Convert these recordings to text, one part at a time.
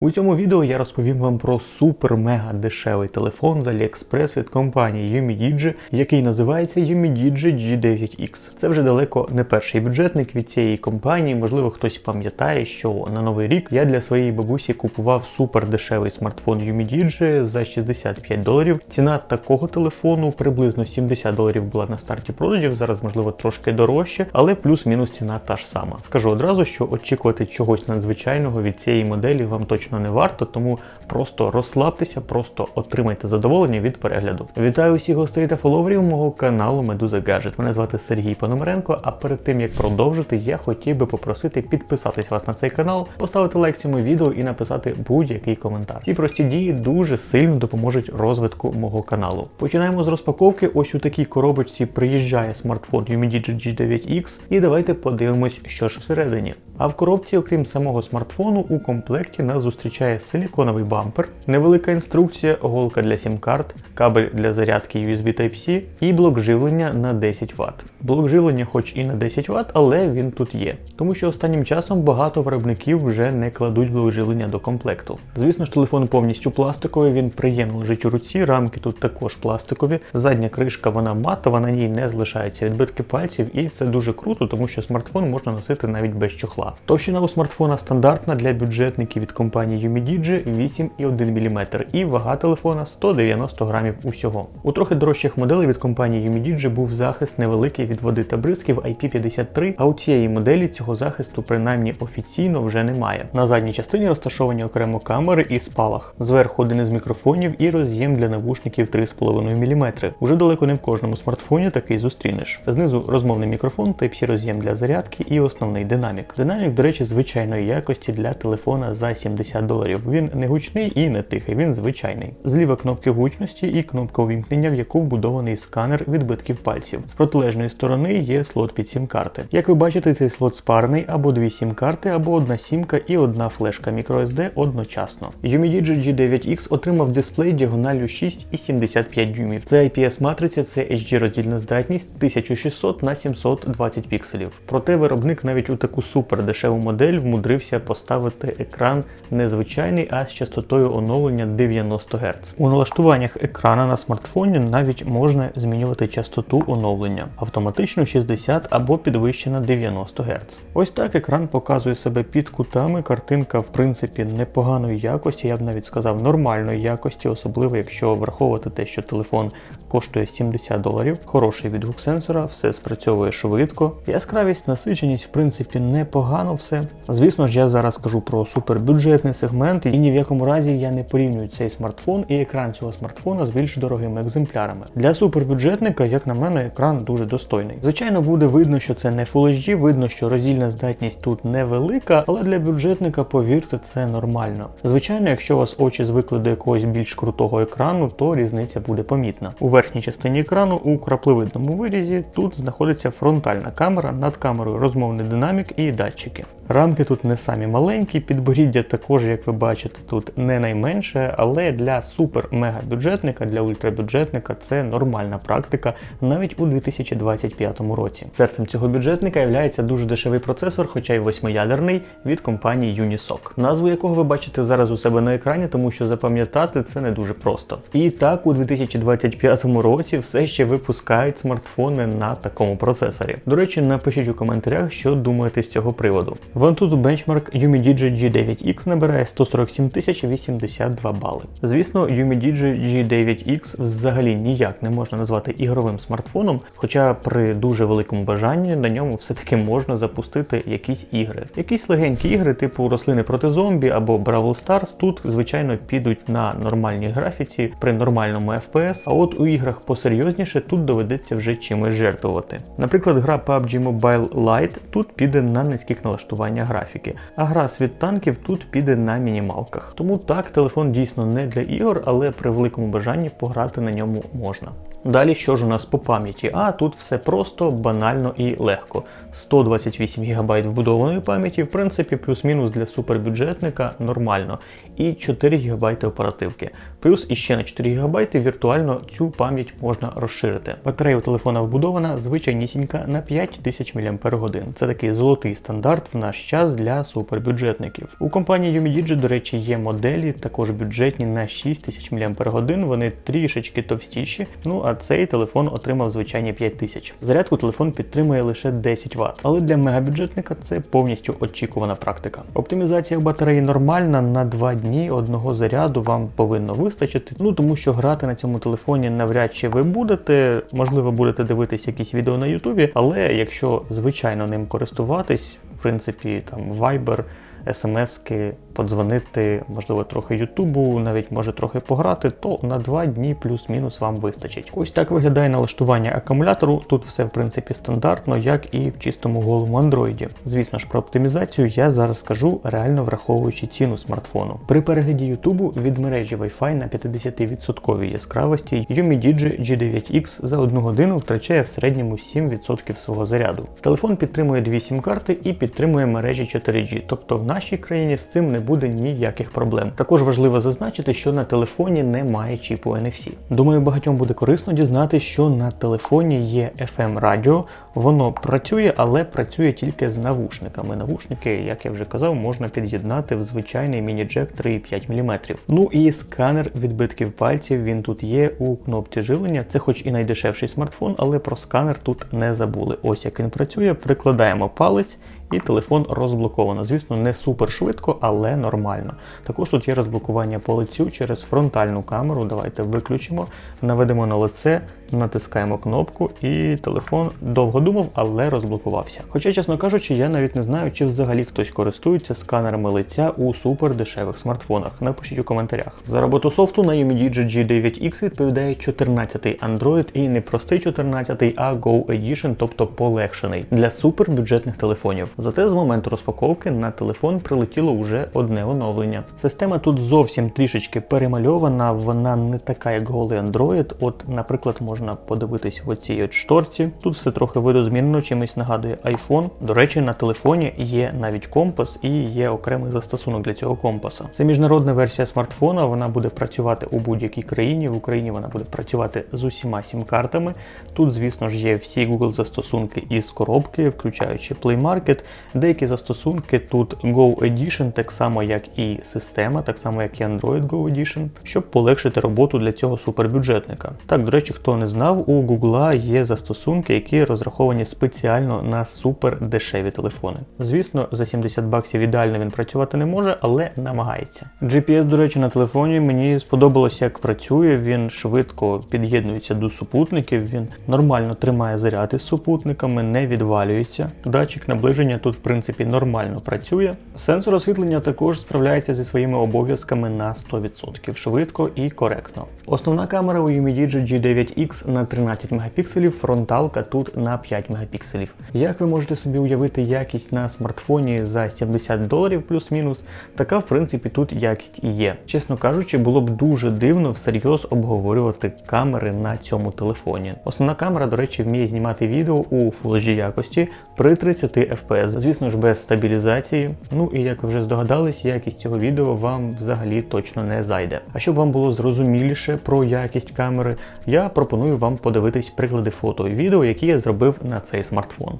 У цьому відео я розповім вам про супер-мега дешевий телефон з AliExpress від компанії Yumidigi, який називається Yumidigi G9X. Це вже далеко не перший бюджетник від цієї компанії. Можливо, хтось пам'ятає, що на новий рік я для своєї бабусі купував супер дешевий смартфон Yumidigi за 65 доларів. Ціна такого телефону приблизно 70 доларів була на старті продажів. Зараз, можливо, трошки дорожче, але плюс-мінус ціна та ж сама. Скажу одразу, що очікувати чогось надзвичайного від цієї моделі вам точно не варто, тому просто розслабтеся, просто отримайте задоволення від перегляду. Вітаю усіх гостей та фоловерів мого каналу Медуза Гаджет. Мене звати Сергій Пономаренко. А перед тим як продовжити, я хотів би попросити підписатись вас на цей канал, поставити лайк цьому відео і написати будь-який коментар. Ці прості дії дуже сильно допоможуть розвитку мого каналу. Починаємо з розпаковки. Ось у такій коробочці приїжджає смартфон Yumidigi G9X, і давайте подивимось, що ж всередині. А в коробці, окрім самого смартфону, у комплекті нас зустрічає силіконовий бампер, невелика інструкція, голка для сім-карт, кабель для зарядки USB Type-C і блок живлення на 10 Вт. Блок живлення, хоч і на 10 Вт, але він тут є. Тому що останнім часом багато виробників вже не кладуть блок живлення до комплекту. Звісно ж, телефон повністю пластиковий, він приємно лежить у руці, рамки тут також пластикові. Задня кришка вона матова, на ній не залишаються відбитки пальців, і це дуже круто, тому що смартфон можна носити навіть без чохла. Товщина у смартфона стандартна для бюджетників від компанії Yumidigi 8,1 мм і вага телефона 190 грамів усього. У трохи дорожчих моделей від компанії Yumidigi був захист невеликий від води та бризків IP53, а у цієї моделі цього захисту принаймні офіційно вже немає. На задній частині розташовані окремо камери і спалах. Зверху один із мікрофонів і роз'єм для навушників 3,5 мм. Уже далеко не в кожному смартфоні такий зустрінеш. Знизу розмовний мікрофон, Type-C роз'єм для зарядки і основний динамік. Динамік, до речі, звичайної якості для телефона за 70 доларів. Він не гучний і не тихий, він звичайний. Зліва кнопки гучності і кнопка увімкнення, в яку вбудований сканер відбитків пальців. З протилежної сторони є слот під сім-карти. Як ви бачите, цей слот спарений або дві сім-карти, або одна сімка і одна флешка microSD одночасно. Yumidigi G9X отримав дисплей діагоналю 6,75 дюймів. Це IPS матриця, це HD роздільна здатність 1600 на 720 пікселів. Проте виробник навіть у таку супер дешеву модель вмудрився поставити екран не звичайний, а з частотою оновлення 90 Гц. У налаштуваннях екрана на смартфоні навіть можна змінювати частоту оновлення автоматично 60 або підвищена 90 Гц. Ось так екран показує себе під кутами. Картинка, в принципі, непоганої якості, я б навіть сказав, нормальної якості, особливо якщо враховувати те, що телефон коштує 70 доларів. Хороший відгук сенсора, все спрацьовує швидко. Яскравість, насиченість, в принципі, непогано все. Звісно ж, я зараз кажу про супербюджетний сегмент, і ні в якому разі я не порівнюю цей смартфон і екран цього смартфона з більш дорогими екземплярами. Для супербюджетника, як на мене, екран дуже достойний. Звичайно, буде видно, що це не Full HD, видно, що роздільна здатність тут невелика, але для бюджетника, повірте, це нормально. Звичайно, якщо у вас очі звикли до якогось більш крутого екрану, то різниця буде помітна. У верхній частині екрану у краплевидному вирізі тут знаходиться фронтальна камера, над камерою розмовний динамік і датчики. Рамки тут не самі маленькі, підборіддя також, як ви бачите, тут не найменше, але для супер-мега бюджетника, для ультрабюджетника це нормальна практика навіть у 2025 році. Серцем цього бюджетника є дуже дешевий процесор, хоча й восьмиядерний від компанії Unisoc, назву якого ви бачите зараз у себе на екрані, тому що запам'ятати це не дуже просто. І так у 2025 році все ще випускають смартфони на такому процесорі. До речі, напишіть у коментарях, що думаєте з цього приводу. В Antutu Benchmark Yumidigi G9X набирає 147 082 бали. Звісно, Yumidigi G9X взагалі ніяк не можна назвати ігровим смартфоном, хоча при дуже великому бажанні на ньому все-таки можна запустити якісь ігри. Якісь легенькі ігри, типу рослини проти зомбі або Brawl Stars, тут, звичайно, підуть на нормальній графіці при нормальному FPS, а от у іграх посерйозніше тут доведеться вже чимось жертвувати. Наприклад, гра PUBG Mobile Lite тут піде на низьких налаштуваннях графіки, а гра світ танків тут піде на мінімалках. Тому так, телефон дійсно не для ігор, але при великому бажанні пограти на ньому можна. Далі що ж у нас по пам'яті? А тут все просто, банально і легко. 128 ГБ вбудованої пам'яті, в принципі, плюс-мінус для супербюджетника нормально. І 4 ГБ оперативки. Плюс іще на 4 ГБ віртуально цю пам'ять можна розширити. Батарея у телефона вбудована звичайнісінька на 5000 мАч. Це такий золотий стандарт в наш час для супербюджетників. У компанії UMIDIGI, до речі, є моделі, також бюджетні на 6000 мАч. Вони трішечки товстіші. Ну а цей телефон отримав звичайні 5000. Зарядку телефон підтримує лише 10 Вт. Але для мегабюджетника це повністю очікувана практика. Оптимізація батареї нормальна. На 2 дні одного заряду вам повинно вистачити. Ну тому що грати на цьому телефоні навряд чи ви будете. Можливо, будете дивитися якісь відео на Ютубі, але якщо звичайно ним користуватись, в принципі, там Viber, смски, подзвонити, можливо, трохи Ютубу, навіть може трохи пограти, то на 2 дні плюс-мінус вам вистачить. Ось так виглядає налаштування акумулятору. Тут все в принципі стандартно, як і в чистому голому Андроїді. Звісно ж, про оптимізацію я зараз скажу, реально враховуючи ціну смартфону. При перегляді Ютубу від мережі Wi-Fi на 50% яскравості UMIDIGI G9X за одну годину втрачає в середньому 7% свого заряду. Телефон підтримує дві сім-карти і підтримує мережі 4G, тобто в нашій країні з цим не буде ніяких проблем. Також важливо зазначити, що на телефоні немає чіпу NFC. Думаю, багатьом буде корисно дізнатися, що на телефоні є FM радіо. Воно працює, але працює тільки з навушниками. Навушники, як я вже казав, можна під'єднати в звичайний міні-джек 3,5 мм. Ну і сканер відбитків пальців він тут є у кнопці живлення. Це хоч і найдешевший смартфон, але про сканер тут не забули. Ось як він працює, прикладаємо палець і телефон розблоковано. Звісно, не супер швидко, але нормально. Також тут є розблокування по лицю через фронтальну камеру. Давайте виключимо, наведемо на лице, натискаємо кнопку, і телефон довго думав, але розблокувався. Хоча, чесно кажучи, я навіть не знаю, чи взагалі хтось користується сканерами лиця у супер дешевих смартфонах. Напишіть у коментарях. За роботу софту на UMIDIGI G9X відповідає 14-й Android і не простий 14-й, а Go Edition, тобто полегшений для супербюджетних телефонів. Зате з моменту розпаковки на телефон прилетіло вже одне оновлення. Система тут зовсім трішечки перемальована, вона не така, як голий Android. От, наприклад, можна подивитись в оцій от шторці. Тут все трохи видозмінено, чимось нагадує iPhone. До речі, на телефоні є навіть компас і є окремий застосунок для цього компаса. Це міжнародна версія смартфона, вона буде працювати у будь-якій країні. В Україні вона буде працювати з усіма сім-картами. Тут, звісно ж, є всі Google застосунки із коробки, включаючи Play Market. Деякі застосунки тут Go Edition, так само як і система, так само як і Android Go Edition, щоб полегшити роботу для цього супербюджетника. Так, до речі, хто не знав, у Google є застосунки, які розраховані спеціально на супер дешеві телефони. Звісно, за 70 баксів ідеально він працювати не може, але намагається. GPS, до речі, на телефоні мені сподобалось, як працює. Він швидко під'єднується до супутників, він нормально тримає заряд із супутниками, не відвалюється. Датчик наближення тут, в принципі, нормально працює. Сенсор освітлення також справляється зі своїми обов'язками на 100% швидко і коректно. Основна камера у UMIDIGI G9X на 13 мегапікселів, фронталка тут на 5 мегапікселів. Як ви можете собі уявити якість на смартфоні за 70 доларів плюс-мінус, така в принципі тут якість і є. Чесно кажучи, було б дуже дивно всерйоз обговорювати камери на цьому телефоні. Основна камера, до речі, вміє знімати відео у Full HD якості при 30 FPS. Звісно ж, без стабілізації. Ну і як ви вже здогадались, якість цього відео вам взагалі точно не зайде. А щоб вам було зрозуміліше про якість камери, я пропоную вам подивитись приклади фото і відео, які я зробив на цей смартфон.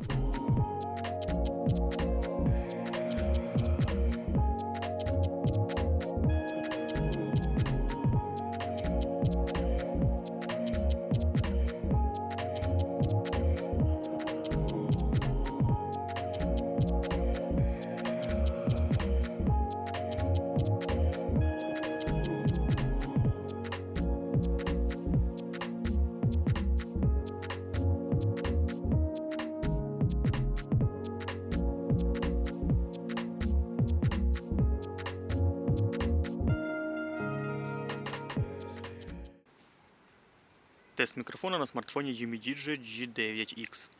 Тест мікрофона на смартфоні UMIDIGI G9X.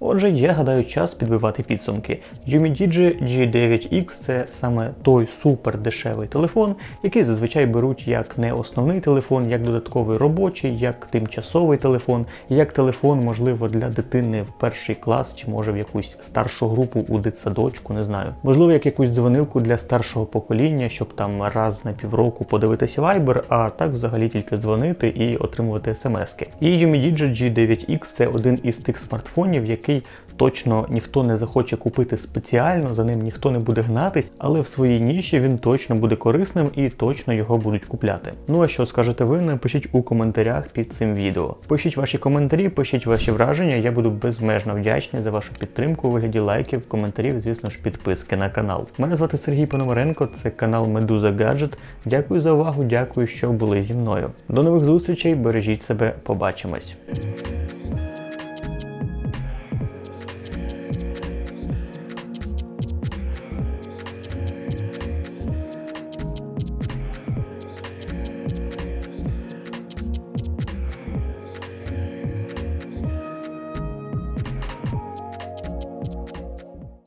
Отже, я гадаю, час підбивати підсумки. Umidigi G9X це саме той супер дешевий телефон, який зазвичай беруть як не основний телефон, як додатковий робочий, як тимчасовий телефон, як телефон, можливо, для дитини в перший клас чи може в якусь старшу групу у дитсадочку, не знаю. Можливо, як якусь дзвонилку для старшого покоління, щоб там раз на півроку подивитися Viber, а так взагалі тільки дзвонити і отримувати смски. І Umidigi G9X це один із тих смартфонів, який точно ніхто не захоче купити спеціально, за ним ніхто не буде гнатись, але в своїй ніші він точно буде корисним і точно його будуть купляти. Ну а що скажете ви, напишіть у коментарях під цим відео. Пишіть ваші коментарі, пишіть ваші враження. Я буду безмежно вдячний за вашу підтримку у вигляді лайків, коментарів, звісно ж, підписки на канал. Мене звати Сергій Пономаренко, це канал Медуза Гаджет. Дякую за увагу, дякую, що були зі мною. До нових зустрічей, бережіть себе, побачимось.